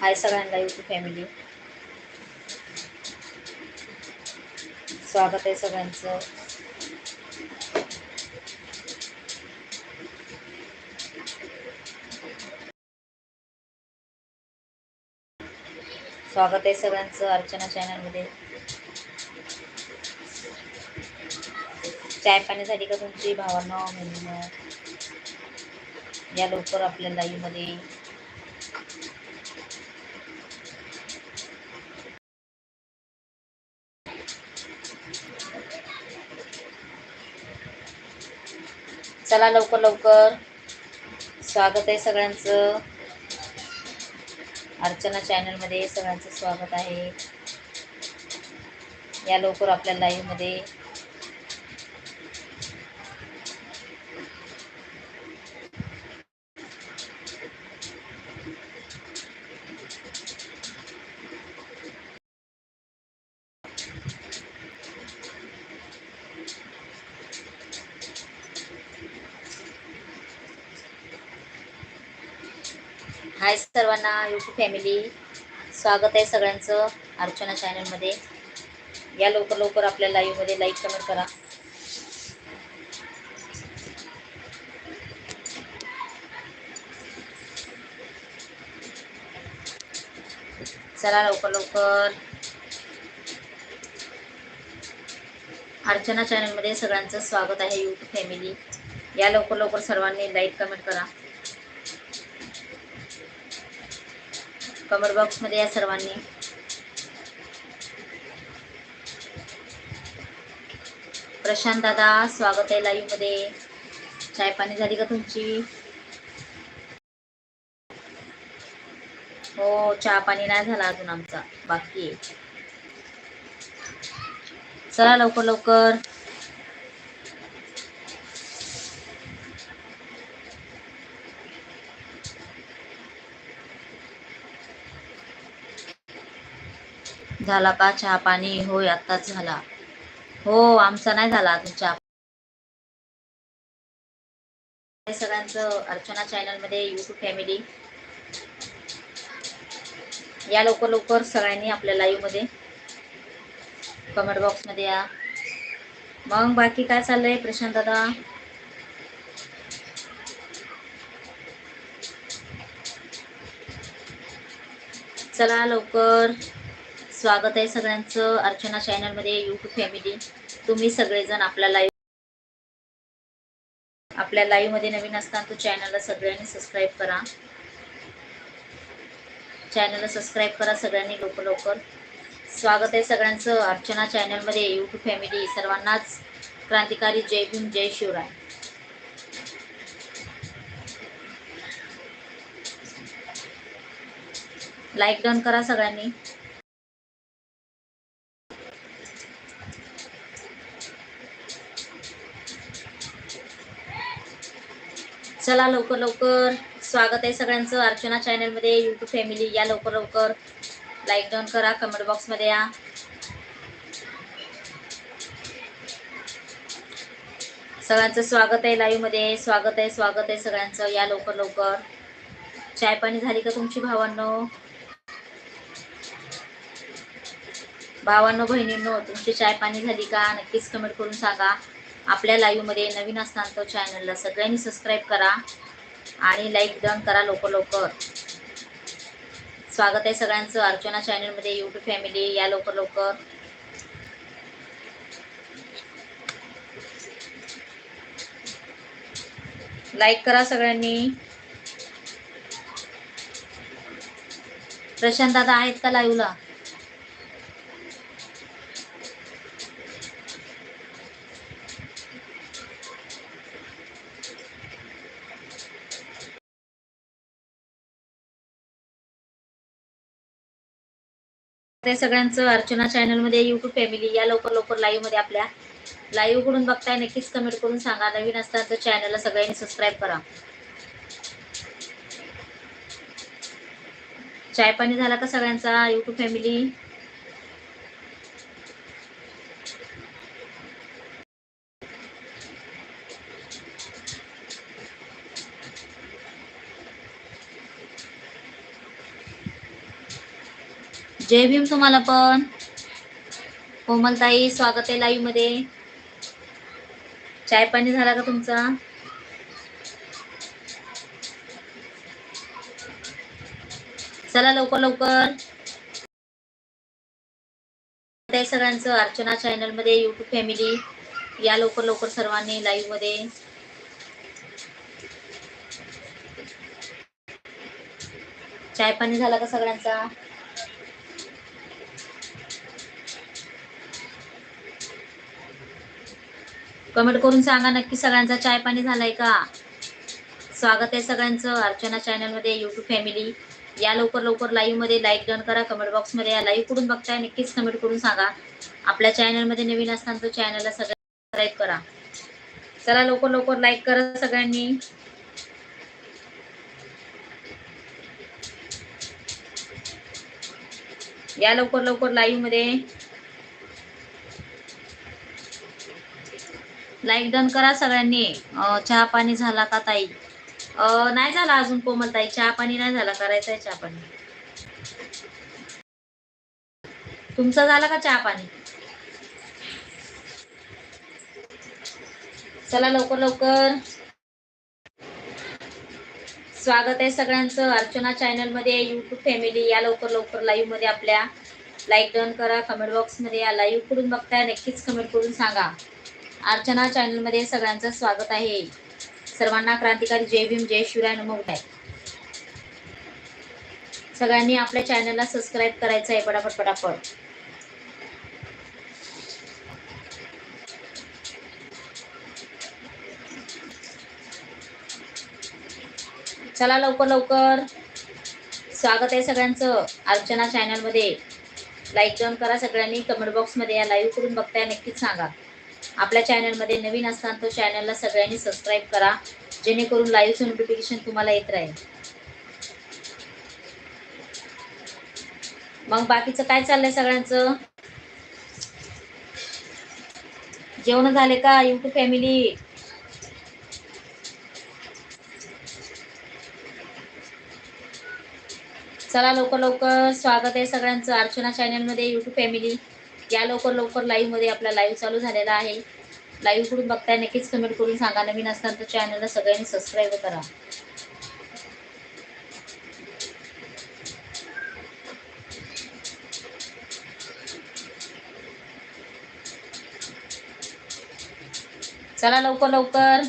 हाय सगळ्यांना YouTube family स्वागत आहे सगळ्यांचं. स्वागत आहे सगळ्यांचं अर्चना चॅनलमध्ये चाय पाण्यासाठी का तुमची? भावांना म्हणून या लवकर आपल्या लाईव्हमध्ये चला लवकर लवकर. स्वागत आहे सगळ्यांचं. अर्चना चॅनलमध्ये सगळ्यांचं स्वागत आहे. या लवकर आपल्या लाईव्हमध्ये हाय सर्वांना युट्यूब फॅमिली स्वागत आहे सगळ्यांचं अर्चना चॅनलमध्ये या लवकर लवकर आपल्या लाईव्हमध्ये लाईक कमेंट करा. चला लवकर लवकर. अर्चना चॅनलमध्ये सगळ्यांचं स्वागत आहे यूट्यूब फॅमिली या लवकर लवकर सर्वांनी लाईक कमेंट करा. कमेंट बॉक्समध्ये या सर्वांनी. प्रशांत दादा स्वागत आहे लाईव्हमध्ये. चाय पाणी झाली का तुमची? हो चहा पाणी नाही झाला अजून आमचा. बाकी आहे. चला लवकर लवकर. झाला का? चहा पाणी? होय आत्ताच झाला. हो आमचा नाही झाला अजून चहा. सगळ्यांचं अर्चना चॅनलमध्ये युट्यूब फॅमिली या लवकर लवकर सगळ्यांनी आपल्या लाईव्हमध्ये कमेंट बॉक्समध्ये या. मग बाकी काय चाललंय प्रशांत दादा? चला लवकर. स्वागत आहे सगळ्यांचं अर्चना चॅनलमध्ये यूट्यूब फॅमिली तुम्ही सगळेजण आपल्या लाईव्ह आपल्या लाईव्हमध्ये नवीन असताना तो चॅनलला सगळ्यांनी सबस्क्राईब करा. चॅनलला सबस्क्राईब करा सगळ्यांनी लवकर लवकर. स्वागत आहे सगळ्यांचं अर्चना चॅनलमध्ये यूट्यूब फॅमिली सर्वांनाच क्रांतिकारी जय भीम जय शिवराय. लाईक डन करा सगळ्यांनी. चला लवकर लवकर. स्वागत आहे सगळ्यांचं अर्चना चॅनलमध्ये यूट्यूब फॅमिली या लवकर लवकर. लाईक डाऊन करा कमेंट बॉक्समध्ये या. सगळ्यांचं स्वागत आहे लाईव्हमध्ये. स्वागत आहे स्वागत आहे सगळ्यांचं. या लवकर लवकर. चाय पाणी झाली का तुमची भावांनो? भावांनो बहिणींनो तुमची चाय पाणी झाली का? नक्कीच कमेंट करून सांगा. आपल्या लाईव्हमध्ये नवीन असणार तो चॅनलला सगळ्यांनी सबस्क्राईब करा आणि लाईक डन करा लवकर लवकर. स्वागत आहे सगळ्यांचं अर्चना चॅनलमध्ये यूट्यूब फॅमिली या लवकर लवकर. लाईक करा सगळ्यांनी. प्रशांत दादा आहेत का लाईव्हला ते सगळ्यांचं अर्चना चॅनलमध्ये युट्यूब फॅमिली या लवकर लवकर लाईव्हमध्ये आपल्या लाईव्हकडून बघताय नक्कीच कमेंट करून सांगा. नवीन असताना तर चॅनलला सगळ्यांनी सबस्क्राईब करा. चाय पाणी झाला का सगळ्यांचा? युट्यूब फॅमिली जय भीम तुम्हाला पण. कोमलताई स्वागत आहे लाईव्हमध्ये. चाय पाणी झाला का तुमचा? चला लवकर लवकर. सगळ्यांचं अर्चना चॅनलमध्ये युट्यूब फॅमिली या लवकर लवकर सर्वांनी लाईव्हमध्ये. चाय पाणी झाला का सगळ्यांचा? कमेंट करून सांगा नक्की सगळ्यांचा चाय पाणी झालाय का? स्वागत आहे सगळ्यांचं अर्चना चॅनलमध्ये युट्यूब फॅमिली या लवकर लवकर लाईव्हमध्ये लाईक डन करा कमेंट बॉक्समध्ये या लाईव्ह कुठून बघताय नक्कीच कमेंट करून सांगा. आपल्या चॅनलमध्ये नवीन असताना तो चॅनलला सबस्क्राईब करा. चला लवकर लवकर लाईक करा सगळ्यांनी. या लवकर लवकर लाईव्ह लाईक डन करा सगळ्यांनी. चहा पाणी झाला का ताई? नाही झाला अजून कोमल ताई. चहा पाणी नाही झाला करायचा चहा पाणी. तुमचा झाला का चहा पाणी? चला लवकर लवकर. स्वागत आहे सगळ्यांचं. अर्चना चॅनलमध्ये युट्यूब फॅमिली या लवकर लवकर लाईव्हमध्ये आपल्या. लाईक डन करा. कमेंट बॉक्समध्ये या. लाईव्हकडून बघताय. नक्कीच कमेंट करून सांगा. अर्चना चॅनलमध्ये सगळ्यांचं स्वागत आहे. सर्वांना क्रांतिकारी जय भीम जय शिवराय नमो सगळ्यांनी आपल्या चॅनलला सबस्क्राईब करायचं आहे पटापट पटापट. चला लवकर लवकर. स्वागत आहे सगळ्यांचं अर्चना चॅनलमध्ये. लाईक डाऊन करा सगळ्यांनी. कमेंट बॉक्समध्ये या लाईव्ह करून बघताय नक्कीच सांगा. आपल्या चॅनलमध्ये नवीन असताना तो चॅनलला सगळ्यांनी सबस्क्राईब करा जेणेकरून लाईव्हचं नोटिफिकेशन तुम्हाला येत राहील. मग बाकीचं काय चाललंय सगळ्यांचं? जेवण झाले का? युट्यूब फॅमिली चला लवकर लवकर स्वागत आहे सगळ्यांचं अर्चना चॅनलमध्ये युट्यूब फॅमिली या लवकर लवकर लाईव्हमध्ये आपला लाईव्ह चालू झालेला आहे. लाईव्ह कुठून बघताय नक्कीच कमेंट करून सांगा. नवीन असताना तर चॅनलला सगळ्यांनी सबस्क्राईब करा. चला लवकर लवकर.